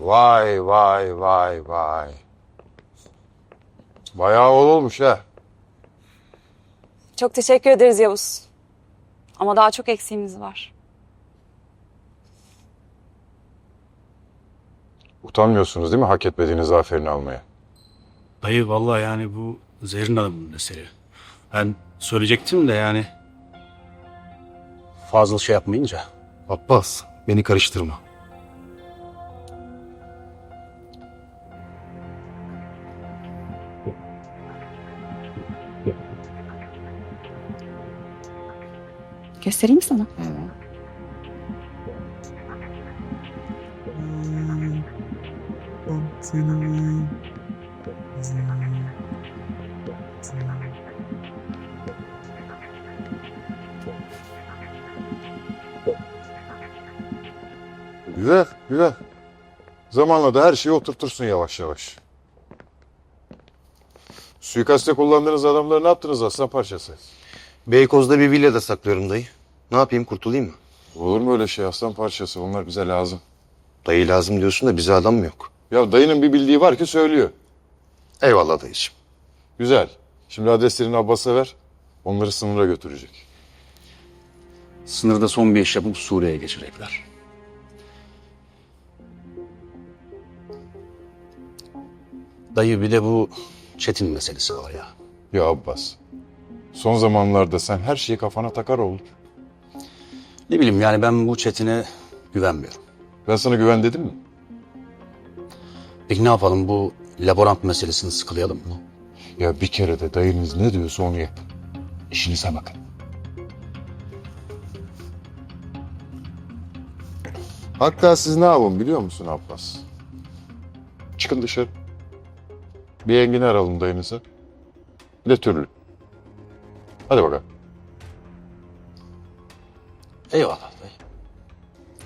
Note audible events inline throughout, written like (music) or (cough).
Vay vay vay vay. Bayağı ol olmuş ha. Çok teşekkür ederiz Yavuz. Ama daha çok eksiğimiz var. Utanmıyorsunuz değil mi hak etmediğiniz zaferini almaya? Dayı vallahi yani bu Zerrin Hanım'ın eseri. Ben söyleyecektim de yani fazla şey yapmayınca. Abbas, beni karıştırma. Göstereyim sana? Güzel, güzel. Zamanla da her şeyi oturtursun yavaş yavaş. Suikaste kullandığınız adamları ne yaptınız aslan parçası? Beykoz'da bir villada saklıyorum dayı. Ne yapayım kurtulayım mı? Olur mu öyle şey aslan parçası? Onlar bize lazım. Dayı lazım diyorsun da bize adam yok. Ya dayının bir bildiği var ki söylüyor. Eyvallah dayıcığım. Güzel. Şimdi adreslerini Abbas'a ver. Onları sınıra götürecek. Sınırda son bir iş yapıp Suriye'ye geçirecekler. Dayı bir de bu Çetin meselesi var ya. Ya Abbas. Son zamanlarda sen her şeyi kafana takar oldun. Ne bileyim yani ben bu Çetin'e güvenmiyorum. Ben sana güven dedim mi? Peki ne yapalım bu laborant meselesini sıkılayalım mı? Ya bir kere de dayınız ne diyorsa onu yap. İşinize bakın. Hatta siz ne yapın biliyor musun Abbas? Çıkın dışarı. Bir enginar alın dayınıza. Ne türlü? Hadi bakalım. Eyvallah dayı.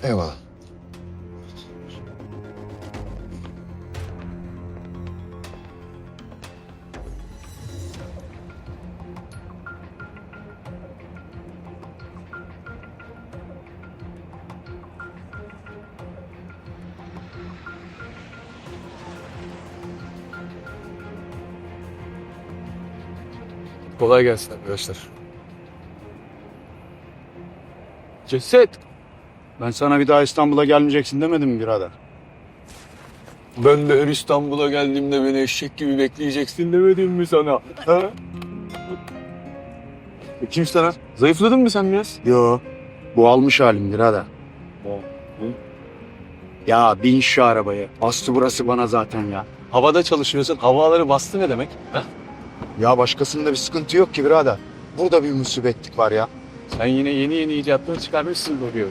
Eyvallah. Kolay gelsin arkadaşlar. Ceset. Ben sana bir daha İstanbul'a gelmeyeceksin demedim mi birader? Ben de her İstanbul'a geldiğimde beni eşek gibi bekleyeceksin demedim mi sana? Ha? E, Kimsin lan? Zayıfladın mı sen biraz? Yo. Bu almış halim birader. Ya bin şu arabaya. Bastı burası bana zaten ya. Havada çalışıyorsun. Havaları bastı ne demek? Ha? Ya başkasında bir sıkıntı yok ki birader. Burada bir musibetlik var ya. Sen yine yeni yeni icatları çıkarmışsın görüyor.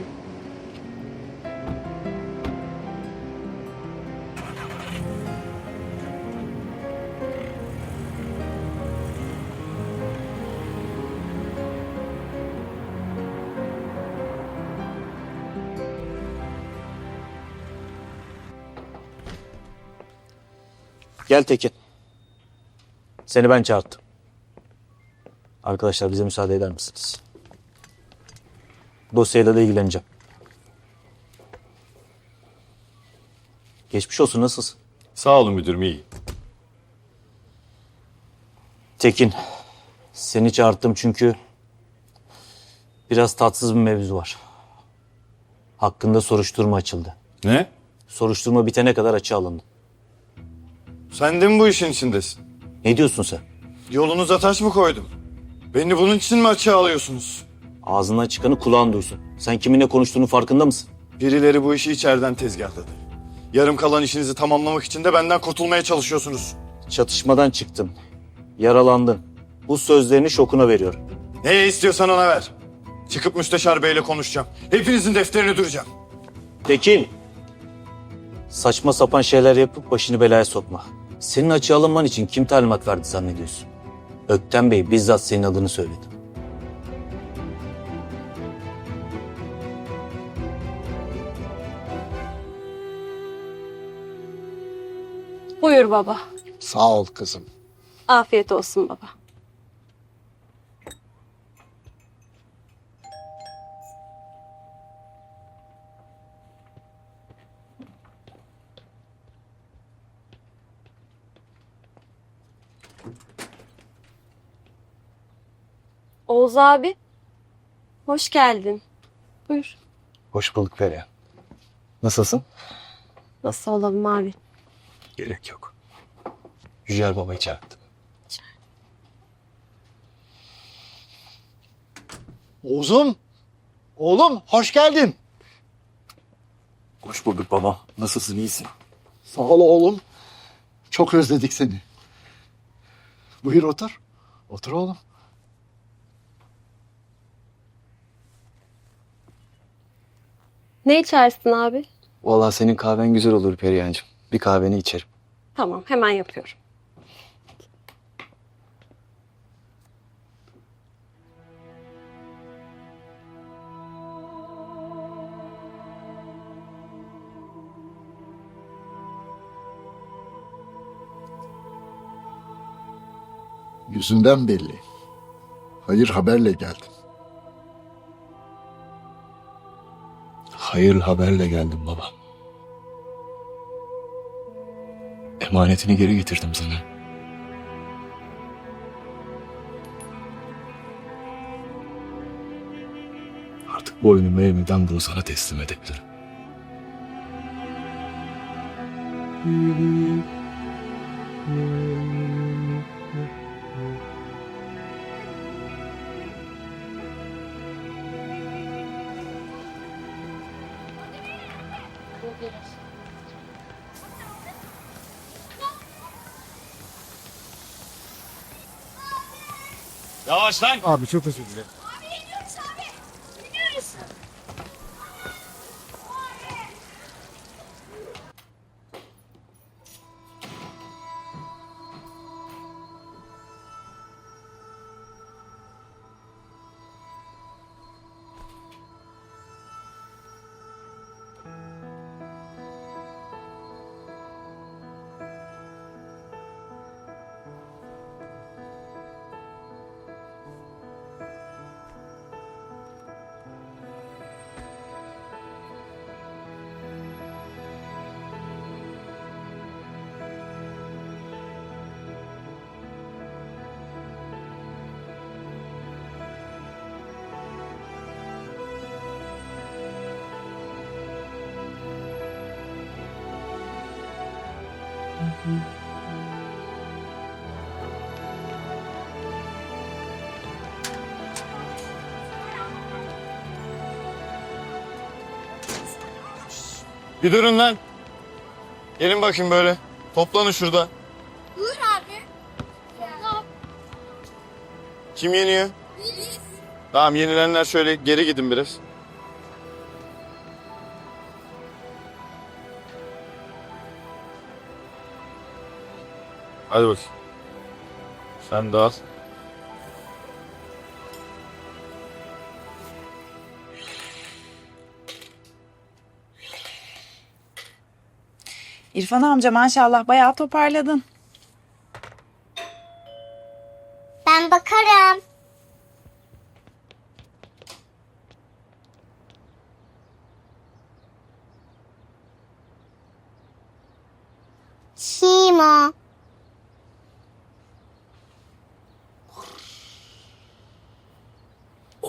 Gel Tekin. Seni ben çağırttım. Arkadaşlar bize müsaade eder misiniz? Dosyayla da ilgileneceğim. Geçmiş olsun nasılsın? Sağ olun müdürüm iyi. Tekin. Seni çağırttım çünkü biraz tatsız bir mevzu var. Hakkında soruşturma açıldı. Ne? Soruşturma bitene kadar açığa alındı. Sen de mi bu işin içindesin? Ne diyorsun sen? Yolunuza taş mı koydum? Beni bunun için mi açığa alıyorsunuz? Ağzından çıkanı kulağın duysun. Sen kiminle konuştuğunun farkında mısın? Birileri bu işi içeriden tezgahladı. Yarım kalan işinizi tamamlamak için de benden kurtulmaya çalışıyorsunuz. Çatışmadan çıktın. Yaralandın. Bu sözlerini şokuna veriyorum. Neye istiyorsan ona ver. Çıkıp müsteşar beyle konuşacağım. Hepinizin defterini duracağım. Tekin! Saçma sapan şeyler yapıp başını belaya sokma. Senin açığa alınman için kim talimat verdi zannediyorsun? Ökten Bey bizzat senin adını söyledi. Buyur baba. Sağ ol kızım. Afiyet olsun baba. Oğuz abi. Hoş geldin. Buyur. Hoş bulduk Perihan. Nasılsın? Nasıl olalım abi? Gerek yok. Yücel babayı çağırdı. Oğuzum, oğlum hoş geldin. Hoş bulduk baba. Nasılsın iyisin? Sağ ol oğlum. Çok özledik seni. Buyur otur. Otur oğlum. Ne içersin abi? Vallahi senin kahven güzel olur Perihan'cığım. Bir kahveni içerim. Tamam hemen yapıyorum. Yüzünden belli. Hayır haberle geldin. Hayırlı haberle geldim baba. Emanetini geri getirdim sana. Artık boynumu eğmeden bunu sana teslim edebilirim. Yavaş lan. Abi çok özür dilerim. Bir durun lan. Gelin bakayım böyle. Toplanın şurada. Buyur abi. Kim yeniyor? Tamam yenilenler şöyle geri gidin biraz. Hadi bakayım. Sen de al. İrfan amca maşallah bayağı toparladın.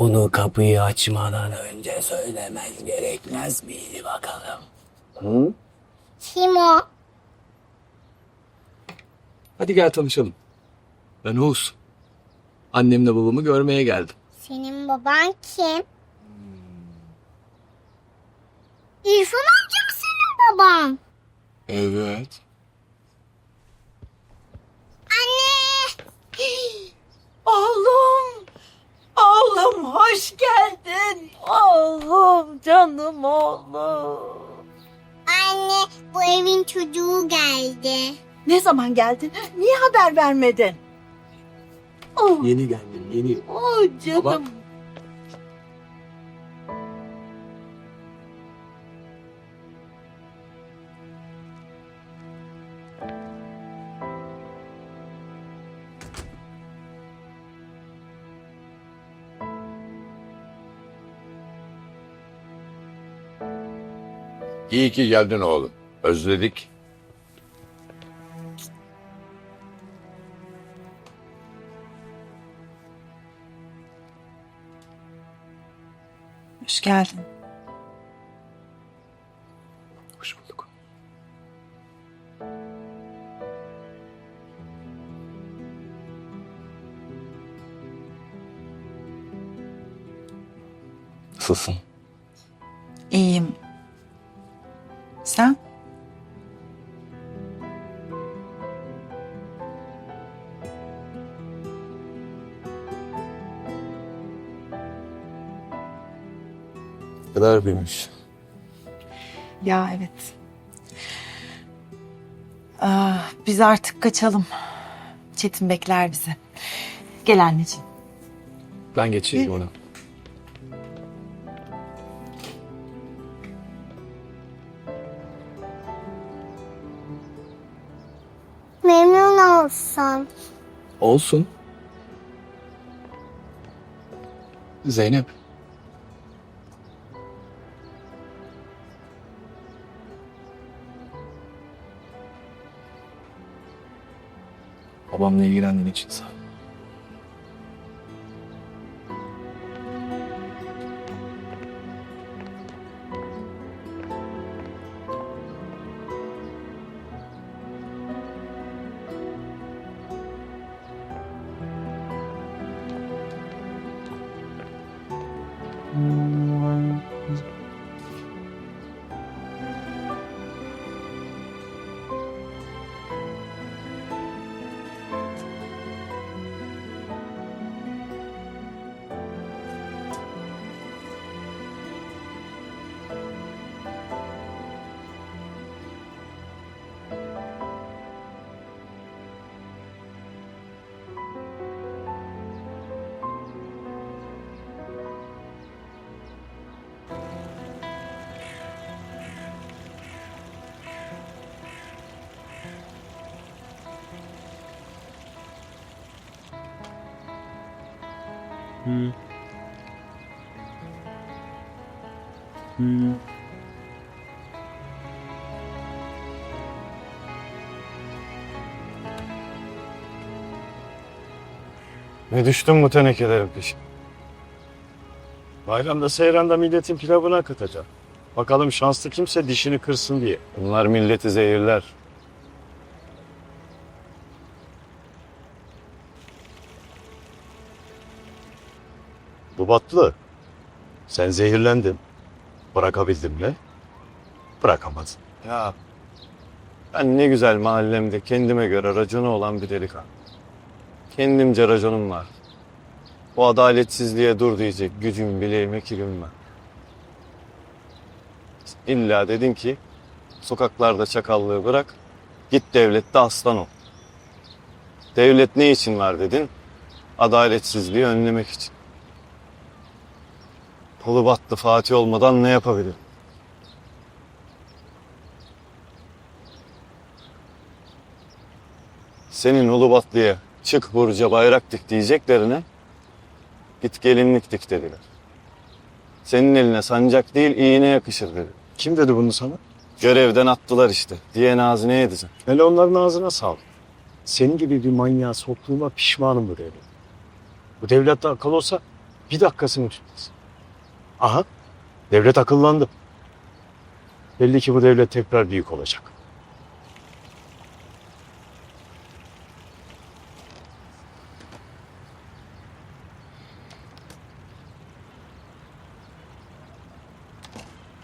Onu kapıyı açmadan önce söylemen gerekmez miydi bakalım? Simo. Hadi gel tanışalım. Ben Oğuz. Annemle babamı görmeye geldim. Senin baban kim? İrfan amca mı senin baban? Evet. Anne. Oğlum, oğlum hoş geldin. Oğlum, canım oğlum. Anne bu evin çocuğu geldi. Ne zaman geldin? Niye haber vermedin? Oh, Yeni geldim yeni. oh canım. İyi ki geldin oğlum. Özledik. geldin. Hoş bulduk. Nasılsın? İyiyim. Sen? Kadar büyümüş. Ya evet. Aa, biz artık kaçalım. Çetin bekler bizi. Gel anneciğim. Ben geçeyim ona. Olsun. Olsun. Zeynep. Babamla ilgilendiğin için sağ ol. Ne düştün bu tenekelerin peşine? Bayramda seyranda milletin pilavına katacak. Bakalım şanslı kimse dişini kırsın diye. Bunlar milleti zehirler. Dubatlı. Sen zehirlendin. Bırakabildin mi? Bırakamadın. Ya ben ne güzel mahallemde kendime göre raconu olan bir delikanlı. Kendimce raconum var. Bu adaletsizliğe dur diyecek gücüm bileğime kilim var. İlla dedin ki sokaklarda çakallığı bırak git devlette aslan ol. Devlet ne için var dedin? Adaletsizliği önlemek için. Kolu battı Fatih olmadan ne yapabilirim? Senin Ulubatlı'ya çık Burcu'ya bayrak dik diyeceklerine git gelinlik dik dediler. Senin eline sancak değil iğne yakışır dedi. Kim dedi bunu sana? Görevden attılar işte. Diye nazine ne edeceksin? Hele onların ağzına sağlık. Senin gibi bir manyağı soktuğuma pişmanım bu devlet. Bu devlette akıl olsa bir dakikasını tutmaz. Aha, devlet akıllandı. Belli ki bu devlet tekrar büyük olacak.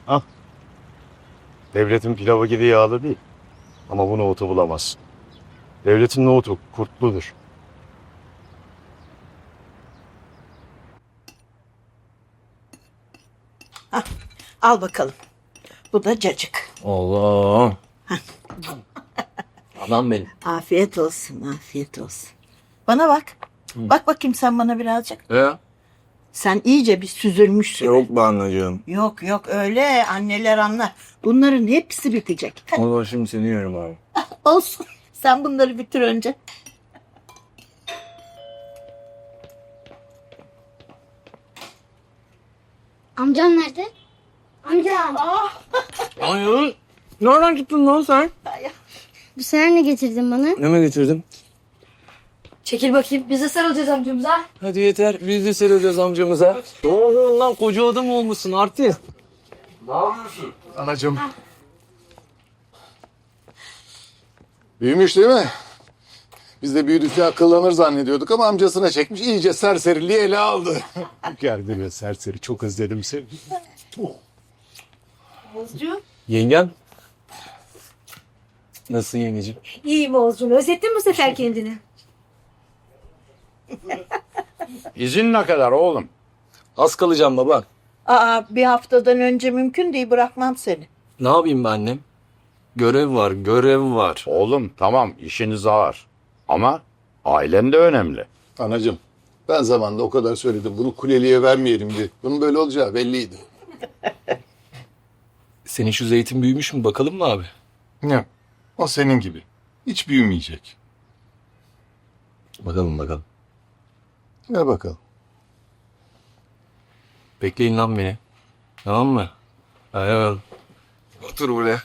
Al. Devletin pilavı gibi yağlı değil. Ama bu nohutu bulamazsın. Devletin nohutu kurtludur. Al bakalım. Bu da cacık. Allah. Adam benim. Afiyet olsun, afiyet olsun. Bana bak. Bak bakayım sen bana birazcık. Ya? Sen iyice bir süzülmüşsün. Yok be anacığım. Yok yok öyle anneler anlar. Bunların hepsi bitecek. O zaman şimdi seni yerim abi. (laughs) Olsun. Sen bunları bitir önce. Amcam nerede? Amcam. (laughs) Ay, nereden çıktın lan sen? Bu sefer ne getirdin bana? Ne mi getirdin? Çekil bakayım. Biz de sarılacağız amcamıza. Hadi yeter biz de sarılacağız amcamıza. Ne oluyor lan koca adam olmuşsun artist. Anacığım. Büyümüş değil mi? Biz de büyüdükçe akıllanır zannediyorduk ama amcasına çekmiş iyice serseriliği ele aldı. Geldi be serseri çok özledim seni. Yengem. Nasılsın yengeciğim? İyiyim Oğuzcuğum. Özlettin mi bu sefer kendini? (laughs) İzin ne kadar oğlum? Az kalacağım baba. Aa bir haftadan önce mümkün değil bırakmam seni. Ne yapayım be annem? Görev var görev var. Oğlum tamam işiniz ağır ama ailen de önemli. Anacığım ben zamanında o kadar söyledim bunu kuleliğe vermeyelim diye. Bunun böyle olacağı belliydi. (laughs) Senin şu zeytin büyümüş mü bakalım mı abi? Ne? O senin gibi. Hiç büyümeyecek. Bakalım bakalım. Gel bakalım. Bekleyin lan beni. Tamam mı? Bakalım. Otur buraya.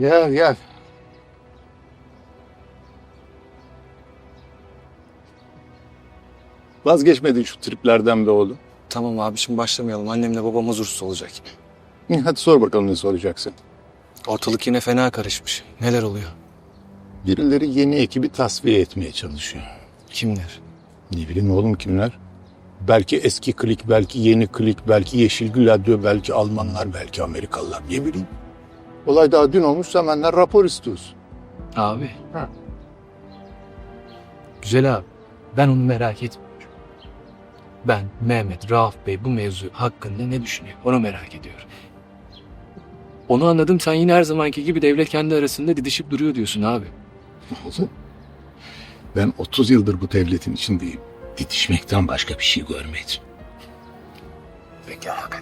Gel gel. Vazgeçmedin şu triplerden be oğlum. Tamam abi şimdi başlamayalım. Annemle babam huzursuz olacak. Hadi sor bakalım ne soracaksın. Ortalık yine fena karışmış. Neler oluyor? Birileri yeni ekibi tasfiye etmeye çalışıyor. Kimler? Ne bileyim oğlum kimler? Belki eski klik, belki yeni klik, belki Yeşil Gladio, belki Almanlar, belki Amerikalılar. Ne bileyim. Olay daha dün olmuş hemenler rapor istiyoruz. Abi. Ha. Güzel abi. Ben onu merak etmiyorum. Ben Mehmet Rauf Bey bu mevzu hakkında ne düşünüyor? Onu merak ediyorum. Onu anladım. Sen yine her zamanki gibi devlet kendi arasında didişip duruyor diyorsun abi. Ben 30 yıldır bu devletin içindeyim. Didişmekten başka bir şey görmedim. Peki abi.